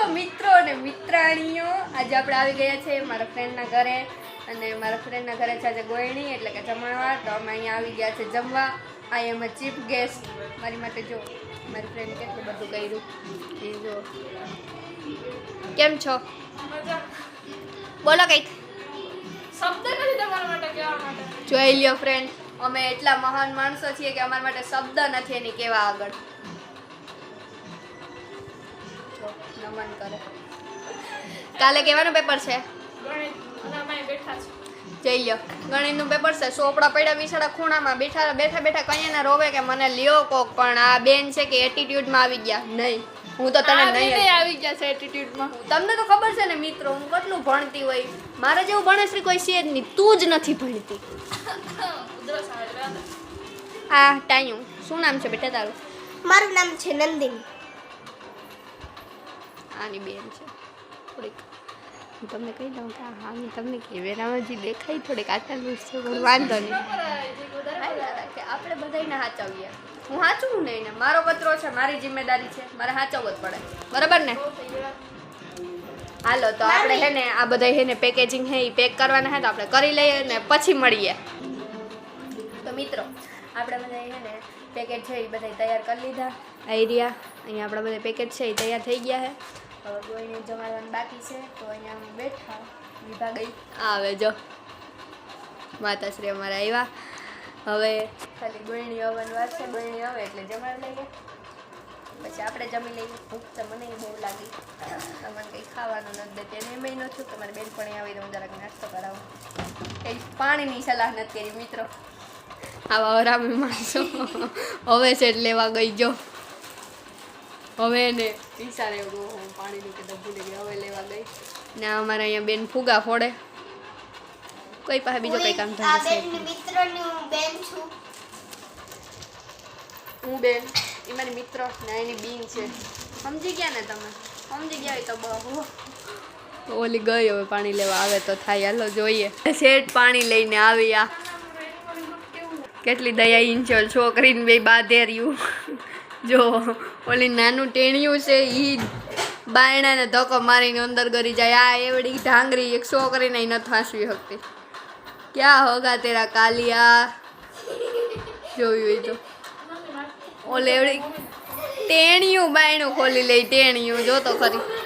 છો મિત્રો અને મિત્રાણીઓ આજે આપણે આવી ગયા છે મારા ફ્રેન્ડના ઘરે. અને મારા ફ્રેન્ડના ઘરે છે આજે ગોયણી એટલે કે જમણવાર. તો અમે અહીંયા આવી ગયા છે જમવા. આઈ એમ અ ચીફ ગેસ્ટ મારી માટે જો મારી ફ્રેન્ડ કેટલું બધું કર્યું. એ જો. કેમ છો? બોલો કંઈક. શબ્દ નથી તમારા માટે કહેવા માટે. જોઈ લ્યો ફ્રેન્ડ અમે એટલા મહાન માણસો છીએ કે અમારા માટે શબ્દ નથી એની કેવા આગળ. જો, નમન કરે. કાલે કેવાનું પેપર છે? ગણિત અને અમે બેઠા છે જઈ લ્યો. ગણિતનું પેપર છે. સોપડા પડ્યા બિચારા ખૂણામાં બેઠા બેઠા બેઠા કઈ ના રોવે કે મને લ્યો કોક પણ આ બેન છે કે એટીટ્યુડમાં આવી ગયા. નહીં. હું તો તને નહીં આવી ગયા છે એટીટ્યુડમાં તમને તો ખબર છે ને મિત્રો હું કેટલું ભણતી હોય. મારા જેવું ભણેશ્રી કોઈ છે જ નહીં. તું જ નથી ભણતી. આ ટાયું શું નામ છે બેટા તારું? મારું નામ છે નંદિની. આની બેન છે. થોડીક. હું તમને કહી દઉં કે હા મેં તમને કેમેરામાં જે દેખાય થોડીક આટલું છે પણ વાંધો નહીં. કે આપણે બધાને સાચવીએ હું સાચવું નહીં ને? મારો કચરો છે મારી જિમ્મેદારી છે. મારે સાચવવો જ પડે. બરાબર ને? હાલો તો આપણે હે ને આ બધા હે ને પેકેજિંગ હે એ પેક કરવાના હે તો આપણે કરી લઈએ ને પછી મળીએ. તો મિત્રો આપણે બધા હે ને પેકેજ છે એ બધા તૈયાર કરી લીધા. આઈડિયા અહીંયા આપણા બધા પેકેજ છે એ તૈયાર થઈ ગયા છે હવે કોઈને જમાડવાનું બાકી છે, તો અહીંયા અમે બેઠા. વિભા ગઈ. આવે જો. માતાશ્રી અમારા આવ્યા હવે ખાલી ગોળણી આવવાની વાત છે ગોળણી આવે એટલે જમાડી લઈએ. પછી આપણે જમી લઈએ. ભૂખ તો મને બહુ લાગી. તમને કંઈ ખાવાનું નથી દેતી. એને એમ નથી કે મારી બેનપણી આવી તો હું જરાક નાસ્તો કરાવું. કંઈ પાણીની સલાહ નથી કરી, મિત્રો. આવા હરામી માણસો. હવે એટલે લેવા ગઈ જો. હવે એને એવું હું પાણીનું કે ડબ્બુ લઈ હવે લેવા ગઈ. ને અમારે અહીંયા બેન ફુગા ફોડે. કોઈ પાસે બીજો કંઈ કામ થાય છે? મિત્રની હું બેન છું. હું બેન. એ મારી મિત્ર ને એની બીન છે. સમજી ગયા ને તમે? સમજી ગયા તો બહુ. ઓલી ગઈ હવે પાણી લેવા આવે તો થાય. હાલો જોઈએ. શેઠ પાણી લઈને આવી આ કેટલી દયા ઇન્ચોલ છોકરીને બે બાધે રહ્યું જો, ઓલી નાનું ટેણિયું છે એ બાયણાને ધક્કો મારીને અંદર ગરી જાય. આ એવડી ઢાંગરી એક છોકરીને ઈ નથી હાંસવી શકતી. ક્યાં હોગા તેરા કાલિયા? જોયું હોય તો. ઓલે એવડી ટેણિયું બાયણું ખોલી લઈ ટેણિયું જોતો ખરી.